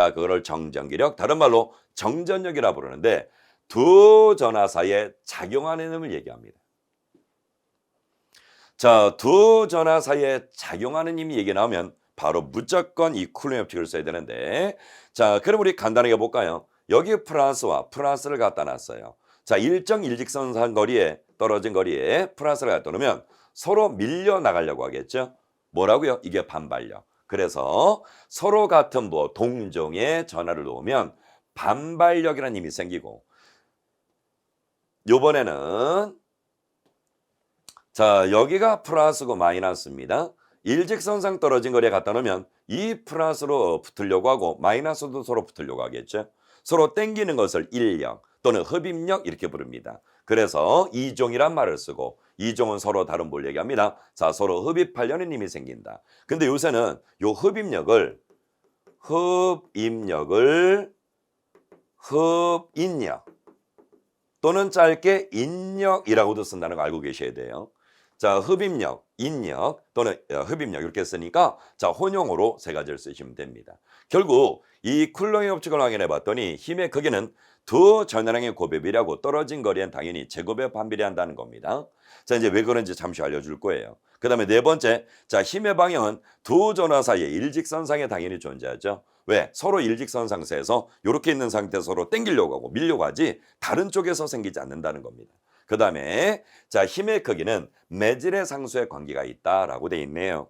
자, 그거를 정전기력, 다른 말로 정전력이라 부르는데 두 전화 사이에 작용하는 힘을 얘기합니다. 자, 두 전화 사이에 작용하는 힘이 얘기 나오면 바로 무조건 이 쿨링 법칙을 써야 되는데 자, 그럼 우리 간단하게 볼까요? 여기 프랑스와 프랑스를 갖다 놨어요. 자, 일정 일직선상 거리에 떨어진 거리에 프랑스를 갖다 놓으면 서로 밀려 나가려고 하겠죠. 뭐라고요? 이게 반발력. 그래서 서로 같은 뭐 동종의 전화를 놓으면 반발력이라는 힘이 생기고 요번에는 자 여기가 플러스고 마이너스입니다. 일직선상 떨어진 거리에 갖다 놓으면 이 플러스로 붙으려고 하고 마이너스도 서로 붙으려고 하겠죠. 서로 땡기는 것을 인력 또는 흡입력 이렇게 부릅니다. 그래서 이종이란 말을 쓰고 이종은 서로 다른 뭘 얘기합니다. 자 서로 흡입하려는 힘이 생긴다. 근데 요새는 요 흡입력을 흡입력을 흡인력 또는 짧게 인력이라고도 쓴다는 거 알고 계셔야 돼요. 자, 흡입력, 인력 또는 어, 흡입력 이렇게 쓰니까 자, 혼용어로 세 가지를 쓰시면 됩니다. 결국 이 쿨링의 법칙을 확인해 봤더니 힘의 크기는 두 전화량의 곱입이라고 떨어진 거리엔 당연히 제곱에 반비례한다는 겁니다. 자, 이제 왜 그런지 잠시 알려줄 거예요. 그 다음에 네 번째, 자, 힘의 방향은 두 전화 사이에 일직선상에 당연히 존재하죠. 왜? 서로 일직선 상태에서 이렇게 있는 상태에서 서로 땡기려고 하고 밀려고 하지 다른 쪽에서 생기지 않는다는 겁니다. 그 다음에 자 힘의 크기는 매질의 상수에 관계가 있다라고 돼 있네요.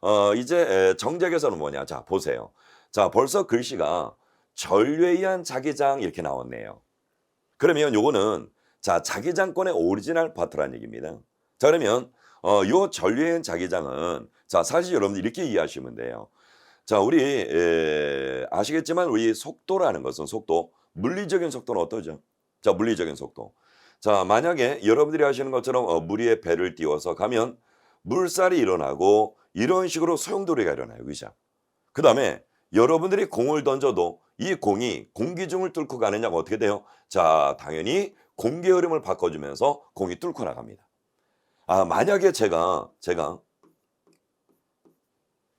어 이제 에, 정작에서는 뭐냐? 자 보세요. 자 벌써 글씨가 전류에 의한 자기장 이렇게 나왔네요. 그러면 요거는 자 자기장권의 오리지널 파트란 얘기입니다. 자 그러면 어 요 전류에 의한 자기장은 자 사실 여러분들 이렇게 이해하시면 돼요. 자, 우리 에, 아시겠지만 우리 속도라는 것은 속도, 물리적인 속도는 어떠죠? 자, 물리적인 속도. 자, 만약에 여러분들이 하시는 것처럼 어, 물 위에 배를 띄워서 가면 물살이 일어나고 이런 식으로 소용돌이가 일어나요, 그죠? 그 다음에 여러분들이 공을 던져도 이 공이 공기중을 뚫고 가느냐가 어떻게 돼요? 자, 당연히 공기 흐름을 바꿔주면서 공이 뚫고 나갑니다. 아, 만약에 제가, 제가,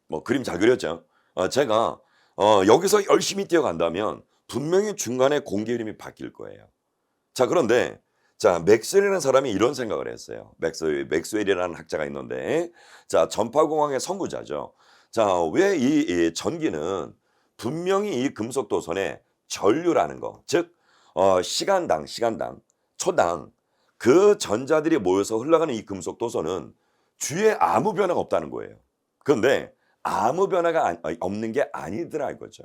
뭐 그림 잘 그렸죠? 어, 제가 어, 여기서 열심히 뛰어간다면 분명히 중간에 공기 흐름이 바뀔 거예요. 자 그런데 자 맥스웰이라는 사람이 이런 생각을 했어요. 맥스 맥스웰이라는 학자가 있는데 자 전파공학의 선구자죠. 자왜 이이 전기는 분명히 이 금속 도선에 전류라는 거, 즉 어, 시간당 시간당 초당 그 전자들이 모여서 흘러가는 이 금속 도선은 주위에 아무 변화가 없다는 거예요. 그런데 아무 변화가 없는 게 아니더라 이거죠.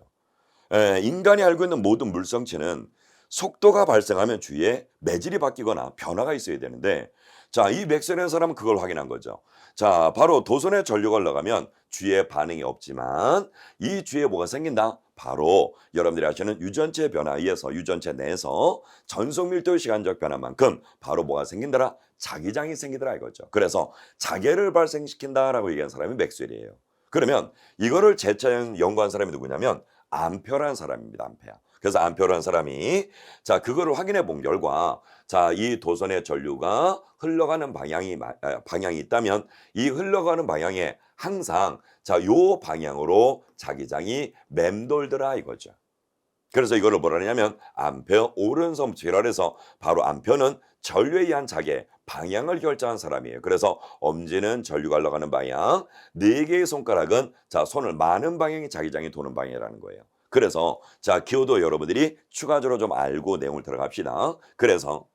에, 인간이 알고 있는 모든 물성체는 속도가 발생하면 주위에 매질이 바뀌거나 변화가 있어야 되는데 자, 이 맥스라는 사람은 그걸 확인한 거죠. 자, 바로 도선에 전류가 올라가면 주위에 반응이 없지만 이 주위에 뭐가 생긴다? 바로 여러분들이 아시는 유전체 변화에 의해서 유전체 내에서 전속 밀도 시간적 변화만큼 바로 뭐가 생긴다라? 자기장이 생기더라 이거죠. 그래서 자계를 발생시킨다라고 얘기한 사람이 맥스웰이에요. 그러면 이거를 재차 연구한 사람이 누구냐면 암표라는 사람입니다. 암페야. 그래서 암표라는 사람이 자 그거를 확인해 본 결과 자 이 도선의 전류가 흘러가는 방향이 마- 아, 방향이 있다면 이 흘러가는 방향에 항상 자 요 방향으로 자기장이 맴돌더라 이거죠. 그래서 이거를 뭐라 하냐면 암페어 오른손 지랄해서 바로 암표는 전류에 의한 자기의 방향을 결정한 사람이에요. 그래서 엄지는 전류가 흘러가는 방향, 네 개의 손가락은 자 손을 많은 방향이 자기장이 도는 방향이라는 거예요. 그래서 자 기호도 여러분들이 추가적으로 좀 알고 내용을 들어갑시다. 그래서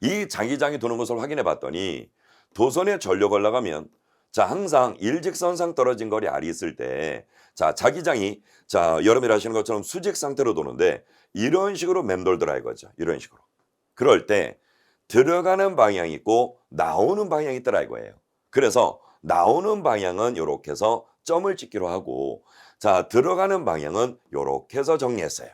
이 자기장이 도는 것을 확인해 봤더니 도선에 전류가 올라가면 자 항상 일직선상 떨어진 거리 알이 있을 때 자 자기장이 자 여러분이 하시는 것처럼 수직 상태로 도는데 이런 식으로 맴돌더라 이거죠. 이런 식으로. 그럴 때 들어가는 방향이 있고 나오는 방향이 있더라 이거예요. 그래서 나오는 방향은 이렇게 해서 점을 찍기로 하고 자 들어가는 방향은 이렇게 해서 정리했어요.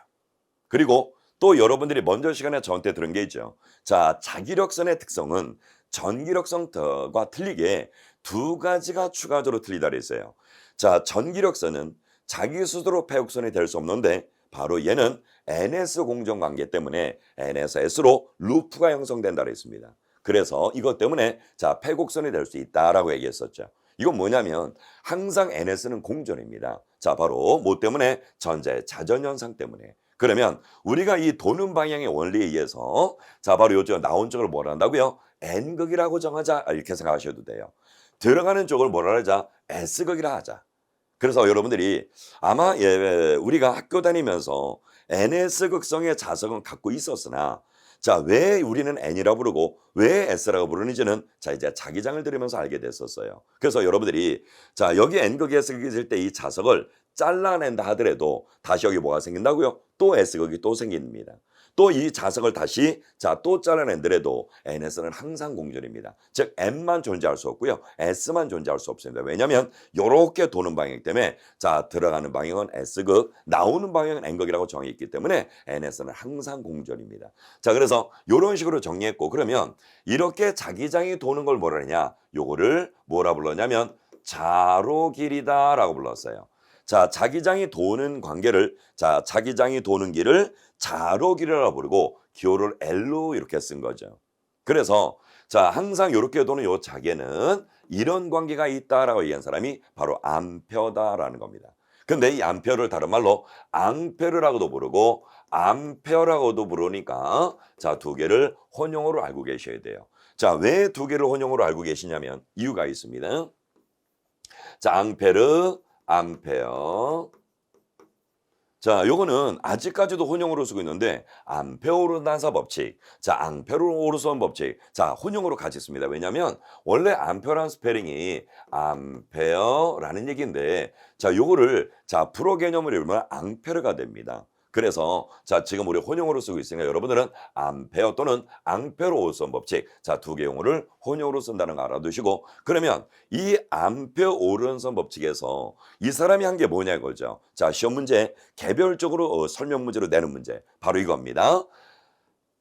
그리고 또 여러분들이 먼저 시간에 저한테 들은 게 있죠. 자 자기력선의 특성은 전기력선과 틀리게 두 가지가 추가적으로 틀리다 그랬어요. 자 전기력선은 자기 스스로 패곡선이 될 수 없는데 바로 얘는 NS 공정 관계 때문에 N에서 S로 루프가 형성된다 그랬습니다. 그래서 이것 때문에 자 패곡선이 될 수 있다라고 얘기했었죠. 이건 뭐냐면 항상 NS는 공전입니다. 자, 바로 뭐 때문에 전자의 자전 현상 때문에. 그러면 우리가 이 도는 방향의 원리에 의해서 자, 바로 요즘 나온 쪽을 뭐라 한다고요? N극이라고 정하자 이렇게 생각하셔도 돼요. 들어가는 쪽을 뭐라 하자? S극이라 하자. 그래서 여러분들이 아마 예, 우리가 학교 다니면서 NS 극성의 자석은 갖고 있었으나 자, 왜 우리는 N이라고 부르고 왜 S라고 부르는지는 자, 이제 자기장을 들으면서 알게 됐었어요. 그래서 여러분들이 자, 여기 N극이 S극이 될때이 자석을 잘라낸다 하더라도 다시 여기 뭐가 생긴다고요? 또 S극이 또 생깁니다. 또 이 자석을 다시 자 또 잘라낸더라도 NS는 항상 공전입니다. 즉 N만 존재할 수 없고요. S만 존재할 수 없습니다. 왜냐하면 이렇게 도는 방향 때문에 자 들어가는 방향은 S극, 나오는 방향은 N극이라고 정해있기 때문에 NS는 항상 공전입니다. 자 그래서 이런 식으로 정리했고 그러면 이렇게 자기장이 도는 걸 뭐라 하냐? 요거를 뭐라 불렀냐면 자로 길이다라고 불렀어요. 자, 자기장이 도는 관계를 자, 자기장이 도는 길을 자로 길이라고 부르고 기호를 L로 이렇게 쓴 거죠. 그래서 자, 항상 이렇게 도는 요 자개는 이런 관계가 있다라고 얘기한 사람이 바로 암페어다라는 겁니다. 근데 이 암페어를 다른 말로 앙페르라고도 부르고 암페어라고도 부르니까 자, 두 개를 혼용어로 알고 계셔야 돼요. 자, 왜 두 개를 혼용어로 알고 계시냐면 이유가 있습니다. 자, 앙페르, 암페어. 자, 요거는 아직까지도 혼용어로 쓰고 있는데 암페오르나사 법칙, 자, 앙페로오르손 법칙, 자, 혼용어로 같이 씁니다. 왜냐하면 원래 암페어라는 스페링이 암페어라는 얘기인데, 자, 요거를 자 불어 개념으로 읽으면 앙페르가 됩니다. 그래서 자 지금 우리 혼용어로 쓰고 있으니까 여러분들은 암페어 또는 앙페로오르손 법칙, 자 두 개 용어를 혼용어로 쓴다는 거 알아두시고 그러면 이 암페오르손 법칙에서 이 사람이 한 게 뭐냐 이거죠. 자 시험 문제 개별적으로 어, 설명 문제로 내는 문제 바로 이겁니다.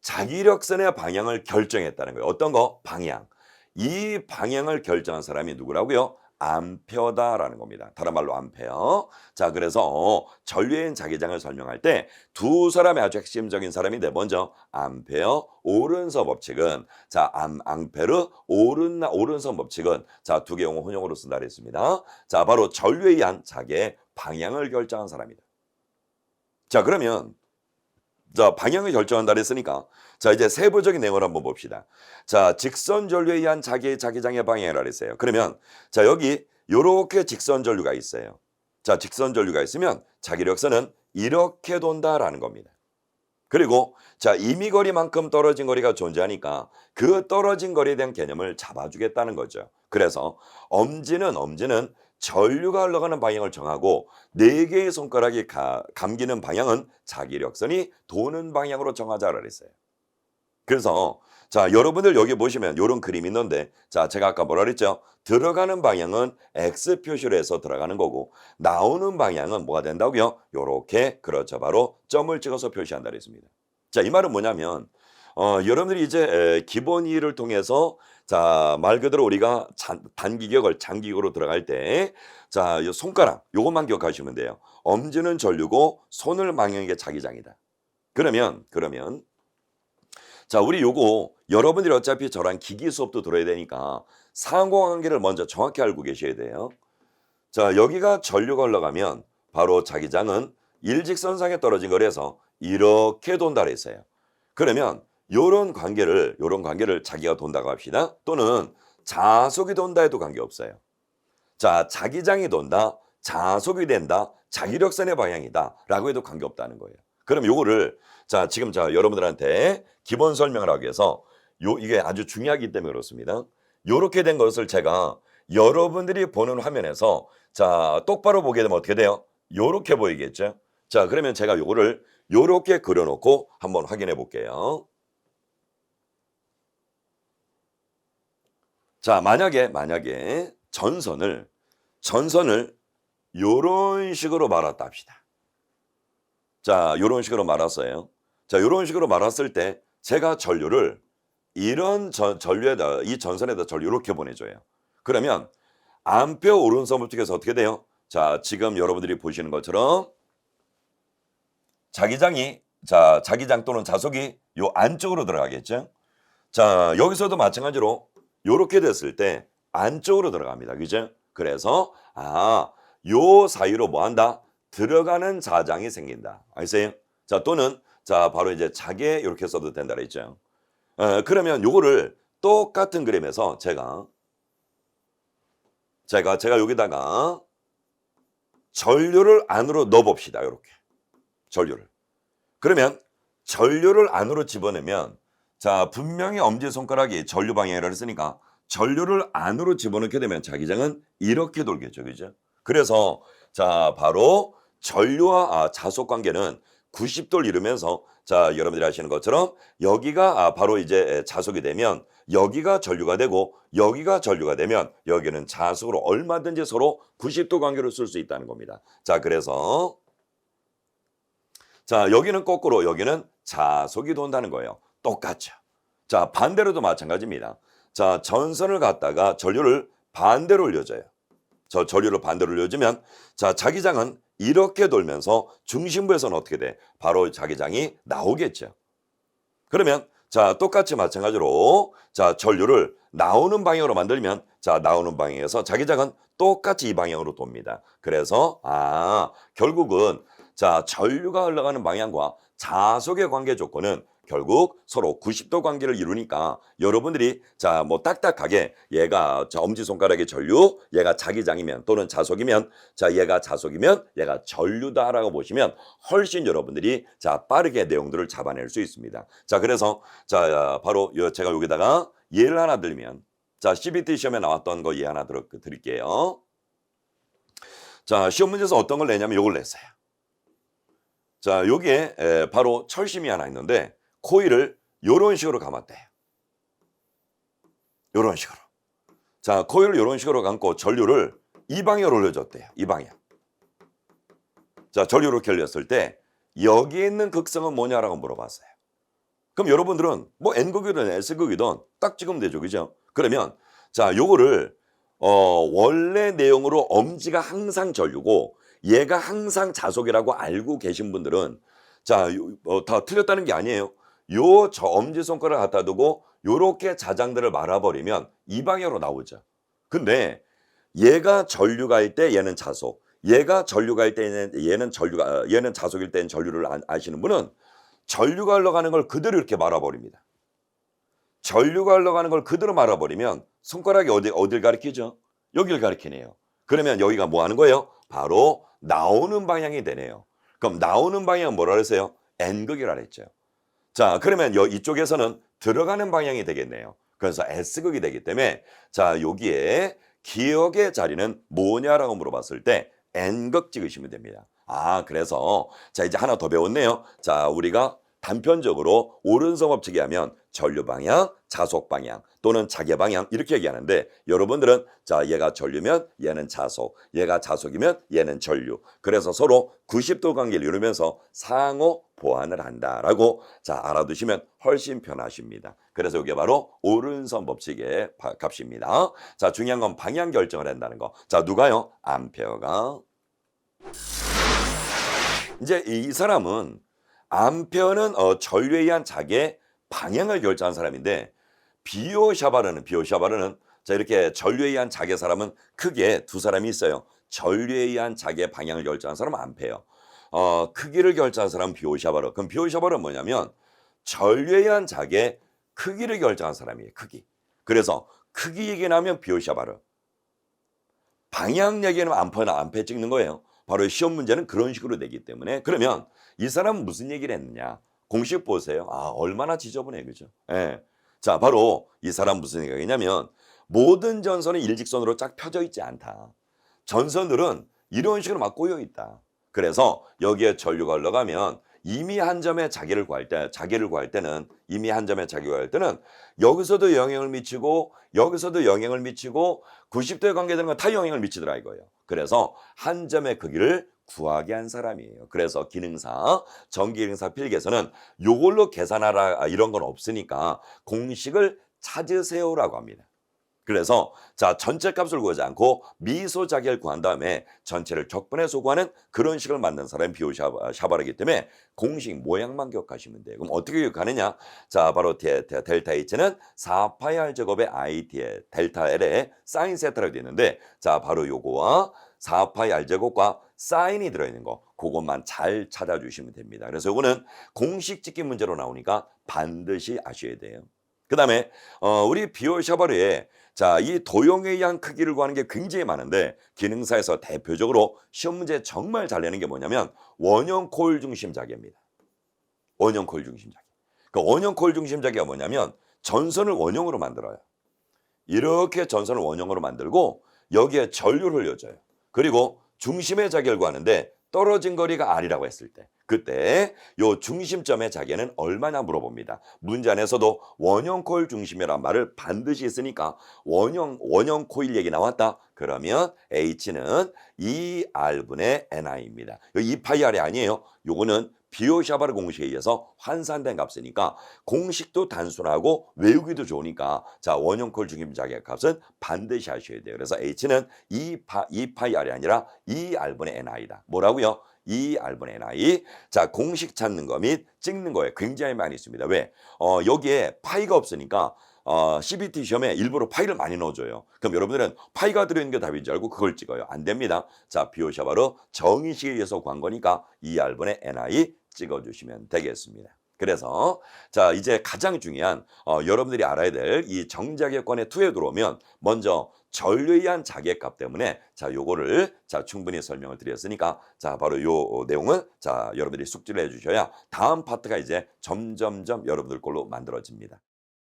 자기력선의 방향을 결정했다는 거예요. 어떤 거? 방향. 이 방향을 결정한 사람이 누구라고요? 암페어다라는 겁니다. 다른 말로 암페어. 자, 그래서 어, 전류인 자기장을 설명할 때 두 사람의 아주 핵심적인 사람이 네 먼저 암페어 오른서 법칙은 자, 암 앙페르 오른 오른서 법칙은 자, 두 개 용어 혼용어로 쓴다 그랬습니다. 자, 바로 전류에 의한 자기의 방향을 결정한 사람이다. 자, 그러면 자, 방향을 결정한다 그랬으니까 자, 이제 세부적인 내용을 한번 봅시다. 자, 직선 전류에 의한 자기 자기장의 방향이라 그랬어요. 그러면 자, 여기 요렇게 직선 전류가 있어요. 자, 직선 전류가 있으면 자기력선은 이렇게 돈다라는 겁니다. 그리고 자, 이미 거리만큼 떨어진 거리가 존재하니까 그 떨어진 거리에 대한 개념을 잡아주겠다는 거죠. 그래서 엄지는 엄지는 전류가 흘러가는 방향을 정하고 네 개의 손가락이 가- 감기는 방향은 자기력선이 도는 방향으로 정하자라 그랬어요. 그래서 자 여러분들 여기 보시면 이런 그림이 있는데 자 제가 아까 뭐라 그랬죠? 들어가는 방향은 X 표시로 해서 들어가는 거고 나오는 방향은 뭐가 된다고요? 요렇게 그렇죠. 바로 점을 찍어서 표시한다 그랬습니다. 자 이 말은 뭐냐면 어 여러분들이 이제 에, 기본 이해를 통해서 자 말 그대로 우리가 잔- 단기격을 장기격으로 들어갈 때자 손가락 요것만 기억하시면 돼요 엄지는 전류고 손을 방향인 게 자기장이다 그러면 그러면 자, 우리 요거 여러분들이 어차피 저랑 기기 수업도 들어야 되니까 상호관계를 먼저 정확히 알고 계셔야 돼요. 자, 여기가 전류가 올라가면 바로 자기장은 일직선상에 떨어진 거라서 이렇게 돈다 그랬어요. 그러면 요런 관계를 요런 관계를 자기가 돈다고 합시다. 또는 자속이 돈다 해도 관계없어요. 자, 자기장이 돈다, 자속이 된다, 자기력선의 방향이다 라고 해도 관계없다는 거예요. 그럼 요거를 자, 지금 자 여러분들한테 기본 설명을 하기 위해서 요 이게 아주 중요하기 때문에 그렇습니다. 요렇게 된 것을 제가 여러분들이 보는 화면에서 자, 똑바로 보게 되면 어떻게 돼요? 요렇게 보이겠죠? 자, 그러면 제가 요거를 요렇게 그려 놓고 한번 확인해 볼게요. 자, 만약에 만약에 전선을 전선을 요런 식으로 말았다 합시다. 자, 요런 식으로 말았어요. 자, 요런 식으로 말았을 때 제가 전류를 이런 전, 전류에다 이 전선에다 전류 이렇게 보내 줘요. 그러면 암페어 오른손을 통해서 어떻게 돼요? 자, 지금 여러분들이 보시는 것처럼 자기장이 자, 자기장 또는 자속이 요 안쪽으로 들어가겠죠? 자, 여기서도 마찬가지로 요렇게 됐을 때 안쪽으로 들어갑니다. 그죠? 그래서 아, 요 사이로 뭐 한다? 들어가는 자장이 생긴다. 아세요? 자, 또는 자, 바로 이제 자개 이렇게 써도 된다 그랬죠. 어, 그러면 요거를 똑같은 그림에서 제가 제가 제가 여기다가 전류를 안으로 넣어 봅시다. 이렇게. 전류를. 그러면 전류를 안으로 집어넣으면 자, 분명히 엄지손가락이 전류 방향이라 했으니까 전류를 안으로 집어넣게 되면 자기장은 이렇게 돌겠죠. 그죠? 그래서 자, 바로 전류와 아, 자속 관계는 90도를 이루면서 자, 여러분들이 아시는 것처럼 여기가 아, 바로 이제 자속이 되면 여기가 전류가 되고 여기가 전류가 되면 여기는 자속으로 얼마든지 서로 90도 관계를 쓸 수 있다는 겁니다. 자, 그래서 자, 여기는 거꾸로 여기는 자속이 돈다는 거예요. 똑같죠. 자, 반대로도 마찬가지입니다. 자, 전선을 갖다가 전류를 반대로 올려줘요. 저 전류를 반대로 올려주면 자, 자기장은 이렇게 돌면서 중심부에서는 어떻게 돼? 바로 자기장이 나오겠죠. 그러면 자, 똑같이 마찬가지로 자, 전류를 나오는 방향으로 만들면 자, 나오는 방향에서 자기장은 똑같이 이 방향으로 돕니다. 그래서 아, 결국은 자, 전류가 흘러가는 방향과 자속의 관계 조건은 결국 서로 90도 관계를 이루니까 여러분들이 자 뭐 딱딱하게 얘가 자 엄지 손가락의 전류 얘가 자기장이면 또는 자속이면 자 얘가 자속이면 얘가 전류다라고 보시면 훨씬 여러분들이 자 빠르게 내용들을 잡아낼 수 있습니다. 자 그래서 자 바로 요 제가 여기다가 예를 하나 들면 자 CBT 시험에 나왔던 거 예 하나 들, 드릴게요. 자 시험 문제에서 어떤 걸 내냐면 요걸 냈어요. 자 여기에 에, 바로 철심이 하나 있는데 코일을 요런 식으로 감았대요. 요런 식으로. 자, 코일을 요런 식으로 감고 전류를 이 방향으로 올려줬대요. 이 방향. 자, 이렇게 올렸을 때 여기에 있는 극성은 뭐냐라고 물어봤어요. 그럼 여러분들은 뭐 N극이든 S극이든 딱 찍으면 되죠. 그죠? 그러면 자, 요거를 어, 원래 내용으로 엄지가 항상 전류고 얘가 항상 자속이라고 알고 계신 분들은 자, 요- 어, 다 틀렸다는 게 아니에요. 요 저 엄지손가락 갖다 두고 요렇게 자장들을 말아버리면 이 방향으로 나오죠. 근데 얘가 전류가일 때 얘는 자속, 얘가 전류가일 때는 얘는 전류가 어, 얘는 자속일 때는 전류를 아- 아시는 분은 전류가 흘러가는 걸 그대로 이렇게 말아버립니다. 전류가 흘러가는 걸 그대로 말아버리면 손가락이 어디 어딜 가리키죠? 여기를 가리키네요. 그러면 여기가 뭐 하는 거예요? 바로 나오는 방향이 되네요. 그럼 나오는 방향은 뭐라 그랬어요? N극이라 그랬죠. 자, 그러면 여, 이쪽에서는 들어가는 방향이 되겠네요. 그래서 S극이 되기 때문에 자, 여기에 기억의 자리는 뭐냐라고 물어봤을 때 N극 찍으시면 됩니다. 아, 그래서 자, 이제 하나 더 배웠네요. 자, 우리가 단편적으로 오른손 법칙에 하면 전류 방향, 자속 방향 또는 자개 방향 이렇게 얘기하는데 여러분들은 자 얘가 전류면 얘는 자속, 얘가 자속이면 얘는 전류. 그래서 서로 90도 관계를 이루면서 상호 보완을 한다라고 자 알아두시면 훨씬 편하십니다. 그래서 이게 바로 오른손 법칙의 바- 값입니다. 자 중요한 건 방향 결정을 한다는 거. 자 누가요? 암페어가 이제 이 사람은 암페어는 어, 전류에 의한 자기의 방향을 결정한 사람인데 비오샤바르는 비오샤바르는 자 이렇게 전류에 의한 자기의 사람은 크게 두 사람이 있어요. 전류에 의한 자기의 방향을 결정한 사람은 암페어. 어, 크기를 결정한 사람은 비오샤바르. 그럼 비오샤바르는 뭐냐면 전류에 의한 자기의 크기를 결정한 사람이에요. 크기. 그래서 크기 얘기 나면 비오샤바르. 방향 얘기는 암페나 암페 찍는 거예요. 바로 시험 문제는 그런 식으로 되기 때문에 그러면 이 사람은 무슨 얘기를 했느냐? 공식 보세요. 아, 얼마나 지저분해. 그죠? 예. 자, 바로 이 사람 무슨 얘기냐면 모든 전선은 일직선으로 쫙 펴져 있지 않다. 전선들은 이런 식으로 막 꼬여 있다. 그래서 여기에 전류가 흘러가면 이미 한 점에 자기를 구할 때, 자기를 구할 때는 이미 한 점에 자기를 구할 때는 여기서도 영향을 미치고 여기서도 영향을 미치고 90도에 관계되는 건 다 영향을 미치더라 이거예요. 그래서 한 점의 크기를 구하게 한 사람이에요. 그래서 기능사, 전기기능사 필기에서는 요걸로 계산하라 아, 이런 건 없으니까 공식을 찾으세요라고 합니다. 그래서 자 전체 값을 구하지 않고 미소 자기를 구한 다음에 전체를 적분해서 구하는 그런 식을 만든 사람이 비오 샤바, 샤바라기 때문에 공식 모양만 기억하시면 돼요. 그럼 어떻게 기억하느냐? 자 바로 델타 H는 4파이 R 제곱의 IT의 델타 L의 사인 세타라고 되어 있는데 자 바로 요거와 4파이 R 제곱과 사인이 들어있는 거 그것만 잘 찾아주시면 됩니다. 그래서 이거는 공식 찍기 문제로 나오니까 반드시 아셔야 돼요. 그 다음에 어, 우리 비올 샤바르에 자, 이 도형에 의한 크기를 구하는 게 굉장히 많은데 기능사에서 대표적으로 시험 문제 정말 잘 내는 게 뭐냐면 원형 코일 중심 자개입니다. 원형 코일 중심 자개. 그 원형 코일 중심 자개가 뭐냐면 전선을 원형으로 만들어요. 이렇게 전선을 원형으로 만들고 여기에 전류를 흘려줘요. 그리고 중심의 자개를 구하는데 떨어진 거리가 R이라고 했을 때 그때 요 중심점의 자개는 얼마냐 물어봅니다. 문제 안에서도 원형 코일 중심이란 말을 반드시 있으니까 원형 원형 코일 얘기 나왔다. 그러면 H는 2R분의 NI입니다. 이 2파이 R이 아니에요. 요거는 비오샤바르 공식에 의해서 환산된 값이니까 공식도 단순하고 외우기도 좋으니까 자 원형 콜 중심 자객 값은 반드시 하셔야 돼요. 그래서 H는 2파, 2파이 R이 아니라 2R분의 NI다. 뭐라고요? 2R분의 NI. 자 공식 찾는 거 및 찍는 거에 굉장히 많이 있습니다. 왜? 어, 여기에 파이가 없으니까 어, CBT 시험에 일부러 파이를 많이 넣어줘요. 그럼 여러분들은 파이가 들어있는 게 답인 줄 알고 그걸 찍어요. 안 됩니다. 자, 비오샤 바로 정의식에 의해서 구한 거니까 2R분의 NI 찍어주시면 되겠습니다. 그래서 자 이제 가장 중요한 어, 여러분들이 알아야 될 이 정자객권의 투에 들어오면 먼저 전류에 의한 자객값 때문에 자 요거를 자 충분히 설명을 드렸으니까 자 바로 요 내용은 자 여러분들이 숙지를 해주셔야 다음 파트가 이제 점점점 여러분들 걸로 만들어집니다.